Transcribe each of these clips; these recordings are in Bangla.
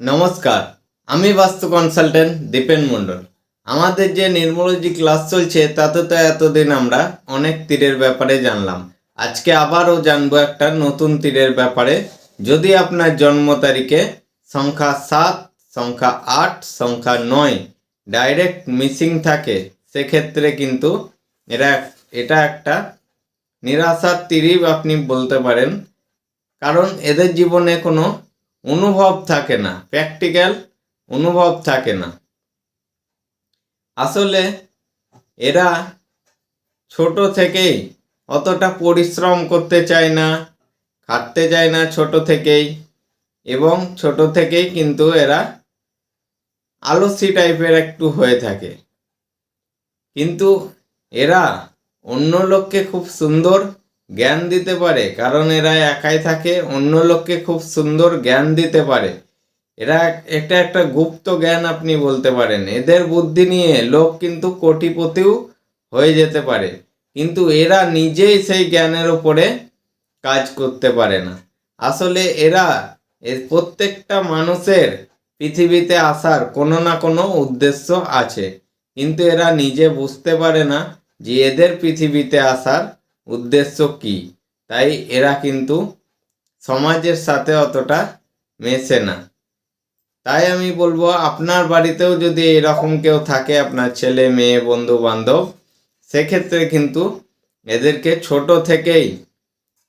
নমস্কার, আমি বাস্তু কনসালটেন্ট দীপেন মণ্ডল। আমাদের যে নির্মোলজি ক্লাস চলছে, তাতে তো এতদিন আমরা অনেক তীরের ব্যাপারে জানলাম। আজকে আবারও জানব একটা নতুন তীরের ব্যাপারে। যদি আপনার জন্ম তারিখে সংখ্যা সাত, সংখ্যা আট, সংখ্যা নয় ডাইরেক্ট মিসিং থাকে, সেক্ষেত্রে কিন্তু এরা, এটা একটা নিরাশার তীরই আপনি বলতে পারেন। কারণ এদের জীবনে কোনো অনুভব থাকে না। প্র্যাকটিক্যাল অনুভব থাকে না। আসলে এরা ছোট থেকেই অতটা পরিশ্রম করতে চায় না, খাটতে চায় না ছোট থেকেই এবং ছোট থেকেই কিন্তু এরা আলসি টাইপের একটু হয়ে থাকে। কিন্তু এরা অন্য লোককে খুব সুন্দর জ্ঞান দিতে পারে, কারণ এরা একাই থাকে, অন্য লোককে খুব সুন্দর জ্ঞান দিতে পারে। এরা এটা একটা গুপ্ত জ্ঞান আপনি বলতে পারেন, এদের বুদ্ধি নিয়ে লোক কিন্তু কোটিপতিও হয়ে যেতে পারে, কিন্তু এরা নিজেই সেই জ্ঞানের উপরে কাজ করতে পারে না। আসলে এর প্রত্যেকটা মানুষের পৃথিবীতে আসার কোনো না কোনো উদ্দেশ্য আছে, কিন্তু এরা নিজে বুঝতে পারে না যে এদের পৃথিবীতে আসার উদ্দেশ্য কি? তাই এরা কিন্তু সমাজের সাথে অতটা মেশে না। তাই আমি বলব, আপনার বাড়িতেও যদি এরকম কেউ থাকে, আপনার ছেলে, মেয়ে বন্ধু বান্ধব সেক্ষেত্রে কিন্তু এদেরকে ছোট থেকেই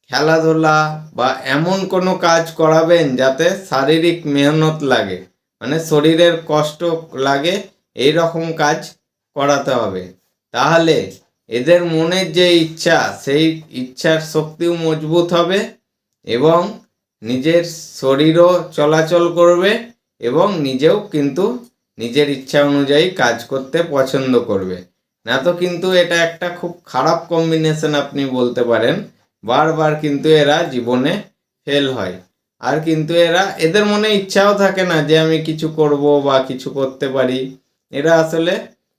খেলাধুলা বা এমন কোনো কাজ করাবেন যাতে শারীরিক মেহনত লাগে মানে শরীরের কষ্ট লাগে এই রকম কাজ করাতে হবে। তাহলে এদের মনের যে ইচ্ছা, সেই ইচ্ছার শক্তিও মজবুত হবে এবং নিজের শরীরও চলাচল করবে এবং নিজেও কিন্তু নিজের ইচ্ছা অনুযায়ী কাজ করতে পছন্দ করবে। না তো কিন্তু এটা একটা খুব খারাপ কম্বিনেশন আপনি বলতে পারেন। বারবার কিন্তু এরা জীবনে ফেল হয়। আর কিন্তু এরা, এদের মনে ইচ্ছাও থাকে না যে আমি কিছু করব বা কিছু করতে পারি। এরা আসলে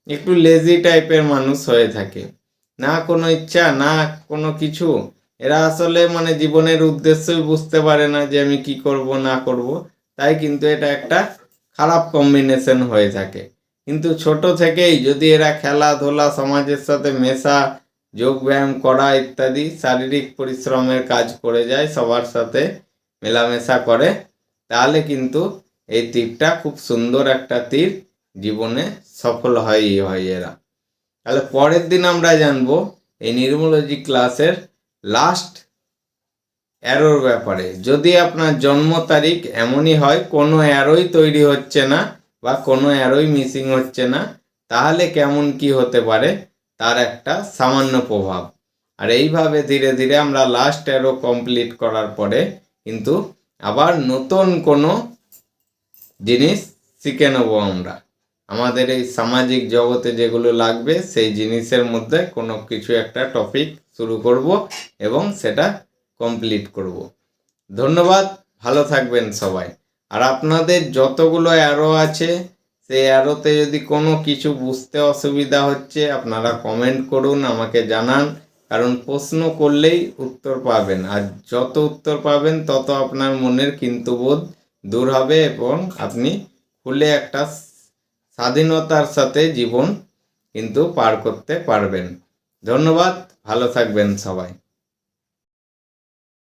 একটু লেজি টাইপের মানুষ হয়ে থাকে। না কোনো ইচ্ছা, না কোনো কিছু। এরা আসলে মানে জীবনের উদ্দেশ্যই বুঝতে পারে না যে আমি কি করব, না করব। তাই কিন্তু এটা একটা খারাপ কম্বিনেশন হয়ে থাকে। কিন্তু ছোট থেকেই যদি এরা খেলাধুলা, সমাজের সাথে মেশা যোগ ব্যায়াম করা ইত্যাদি, শারীরিক পরিশ্রমের কাজ করে যায়, সবার সাথে মেলামেশা করে, তাহলে কিন্তু এই তীরটা খুব সুন্দর একটা তীর জীবনে সফল হয়ই হয় এরা। তাহলে পরের দিন আমরা জানব এই নিউরোলজি ক্লাসের লাস্ট অ্যারোর ব্যাপারে। যদি আপনার জন্ম তারিখ এমনই হয়, কোনো অ্যারোই তৈরি হচ্ছে না বা কোনো অ্যারোই মিসিং হচ্ছে না, তাহলে কেমন কি হতে পারে? তার একটা সামান্য প্রভাব। আর এইভাবে ধীরে ধীরে আমরা লাস্ট অ্যারো কমপ্লিট করার পরে কিন্তু আবার নতুন কোনো জিনিস শিখে নেব আমরা। আমাদের এই সামাজিক জগতে যেগুলো লাগবে, সেই জিনিসের মধ্যে কোনো কিছু একটা টপিক শুরু করব এবং সেটা কমপ্লিট করব। ধন্যবাদ, ভালো থাকবেন সবাই। আর আপনাদের যতগুলো অ্যারো আছে, সেই অ্যারোতে যদি কোনো কিছু বুঝতে অসুবিধা হচ্ছে, আপনারা কমেন্ট করুন, আমাকে জানান। কারণ প্রশ্ন করলেই উত্তর পাবেন। আর যত উত্তর পাবেন, তত আপনার মনের কিন্তু বোধ দূর হবে এবং আপনি খুলে একটা স্বাধীনতার সাথে জীবন কিন্তু পার করতে পারবেন। ধন্যবাদ ভালো থাকবেন সবাই।